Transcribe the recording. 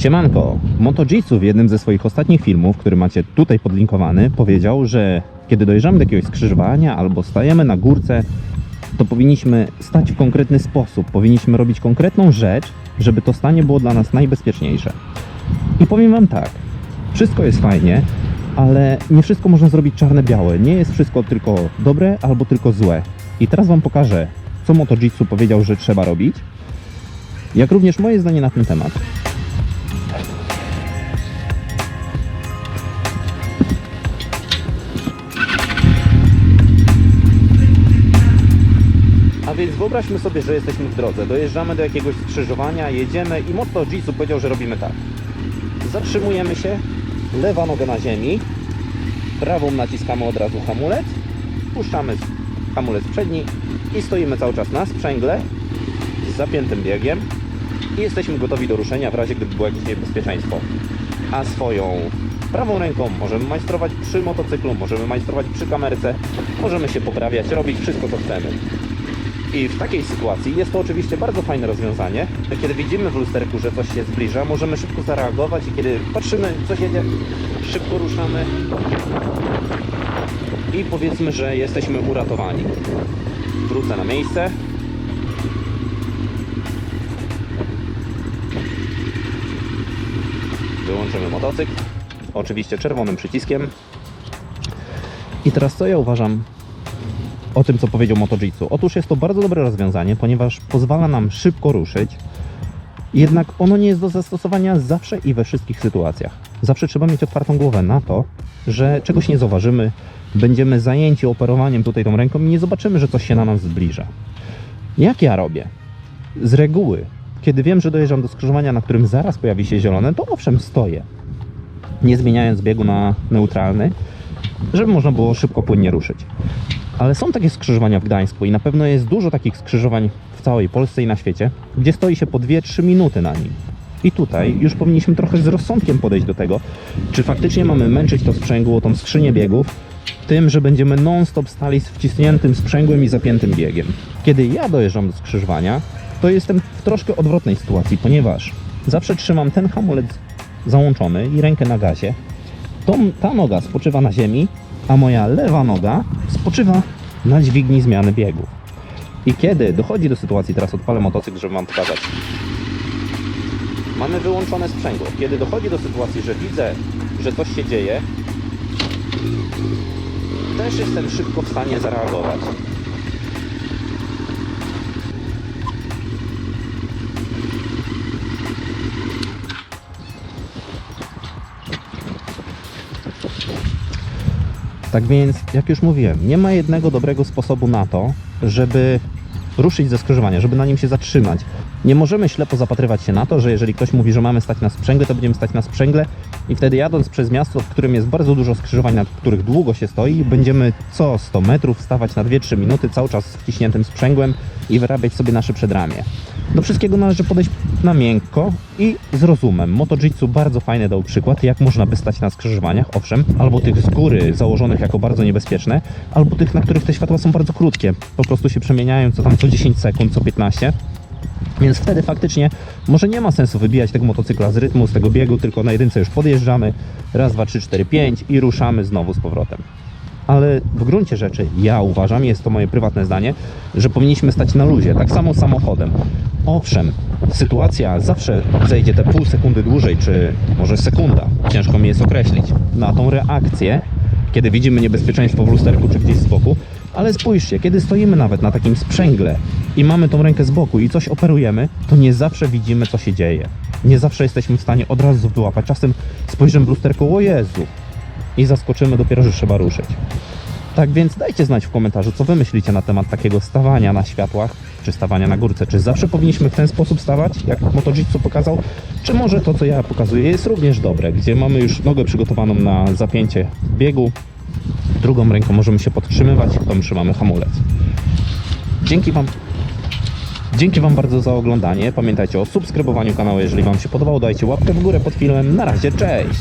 Siemanko, MotoJitsu w jednym ze swoich ostatnich filmów, który macie tutaj podlinkowany, powiedział, że kiedy dojeżdżamy do jakiegoś skrzyżowania albo stajemy na górce, to powinniśmy stać w konkretny sposób, powinniśmy robić konkretną rzecz, żeby to stanie było dla nas najbezpieczniejsze. I powiem Wam tak, wszystko jest fajnie, ale nie wszystko można zrobić czarne-białe. Nie jest wszystko tylko dobre albo tylko złe. I teraz Wam pokażę, co MotoJitsu powiedział, że trzeba robić, jak również moje zdanie na ten temat. Wyobraźmy sobie, że jesteśmy w drodze, dojeżdżamy do jakiegoś skrzyżowania, jedziemy i Moto Jitsu powiedział, że robimy tak. Zatrzymujemy się, lewa noga na ziemi, prawą naciskamy od razu hamulec, puszczamy hamulec przedni i stoimy cały czas na sprzęgle z zapiętym biegiem i jesteśmy gotowi do ruszenia w razie gdyby było jakieś niebezpieczeństwo. A swoją prawą ręką możemy majstrować przy motocyklu, możemy majstrować przy kamerce, możemy się poprawiać, robić wszystko co chcemy. I w takiej sytuacji jest to oczywiście bardzo fajne rozwiązanie. Kiedy widzimy w lusterku, że coś się zbliża, możemy szybko zareagować i kiedy patrzymy, co się dzieje, szybko ruszamy i powiedzmy, że jesteśmy uratowani. Wrócę na miejsce. Wyłączymy motocykl. Oczywiście czerwonym przyciskiem. I teraz co ja uważam o tym, co powiedział MotoJitsu. Otóż jest to bardzo dobre rozwiązanie, ponieważ pozwala nam szybko ruszyć, jednak ono nie jest do zastosowania zawsze i we wszystkich sytuacjach. Zawsze trzeba mieć otwartą głowę na to, że czegoś nie zauważymy, będziemy zajęci operowaniem tutaj tą ręką i nie zobaczymy, że coś się na nas zbliża. Jak ja robię? Z reguły, kiedy wiem, że dojeżdżam do skrzyżowania, na którym zaraz pojawi się zielone, to owszem stoję, nie zmieniając biegu na neutralny, żeby można było szybko, płynnie ruszyć. Ale są takie skrzyżowania w Gdańsku i na pewno jest dużo takich skrzyżowań w całej Polsce i na świecie, gdzie stoi się po 2-3 minuty na nim. I tutaj już powinniśmy trochę z rozsądkiem podejść do tego, czy faktycznie mamy męczyć to sprzęgło, tą skrzynię biegów, tym, że będziemy non-stop stali z wcisniętym sprzęgłem i zapiętym biegiem. Kiedy ja dojeżdżam do skrzyżowania, to jestem w troszkę odwrotnej sytuacji, ponieważ zawsze trzymam ten hamulec załączony i rękę na gazie, tą, ta noga spoczywa na ziemi, a moja lewa noga spoczywa na dźwigni zmiany biegów. I kiedy dochodzi do sytuacji, teraz odpalę motocykl, żeby Wam pokazać. Mamy wyłączone sprzęgło. Kiedy dochodzi do sytuacji, że widzę, że coś się dzieje, też jestem szybko w stanie zareagować. Tak więc, jak już mówiłem, nie ma jednego dobrego sposobu na to, żeby ruszyć ze skrzyżowania, żeby na nim się zatrzymać. Nie możemy ślepo zapatrywać się na to, że jeżeli ktoś mówi, że mamy stać na sprzęgle, to będziemy stać na sprzęgle i wtedy jadąc przez miasto, w którym jest bardzo dużo skrzyżowań, na których długo się stoi, będziemy co 100 metrów stawać na 2-3 minuty, cały czas z wciśniętym sprzęgłem i wyrabiać sobie nasze przedramię. Do wszystkiego należy podejść na miękko i z rozumem. MotoJitsu bardzo fajny dał przykład, jak można by stać na skrzyżowaniach, owszem, albo tych z góry założonych jako bardzo niebezpieczne, albo tych, na których te światła są bardzo krótkie, po prostu się przemieniają co tam co 10 sekund, co 15. Więc wtedy faktycznie może nie ma sensu wybijać tego motocykla z rytmu, z tego biegu, tylko na jedynce już podjeżdżamy, raz, dwa, trzy, cztery, pięć i ruszamy znowu z powrotem. Ale w gruncie rzeczy ja uważam, jest to moje prywatne zdanie, że powinniśmy stać na luzie, tak samo samochodem. Owszem, sytuacja zawsze zejdzie te pół sekundy dłużej, czy może sekunda, ciężko mi jest określić, na tą reakcję, kiedy widzimy niebezpieczeństwo w lusterku czy gdzieś z boku, ale spójrzcie, kiedy stoimy nawet na takim sprzęgle i mamy tą rękę z boku i coś operujemy, to nie zawsze widzimy, co się dzieje. Nie zawsze jesteśmy w stanie od razu wyłapać. Czasem spojrzymy w lusterku, o Jezu, i zaskoczymy dopiero, że trzeba ruszyć. Tak więc dajcie znać w komentarzu, co wy myślicie na temat takiego stawania na światłach, czy stawania na górce. Czy zawsze powinniśmy w ten sposób stawać, jak MotoJitsu pokazał, czy może to, co ja pokazuję, jest również dobre, gdzie mamy już nogę przygotowaną na zapięcie biegu, drugą ręką możemy się podtrzymywać, tą trzymamy hamulec. Dzięki Wam Dzięki Wam bardzo za oglądanie. Pamiętajcie o subskrybowaniu kanału, jeżeli Wam się podobało. Dajcie łapkę w górę pod filmem. Na razie, cześć!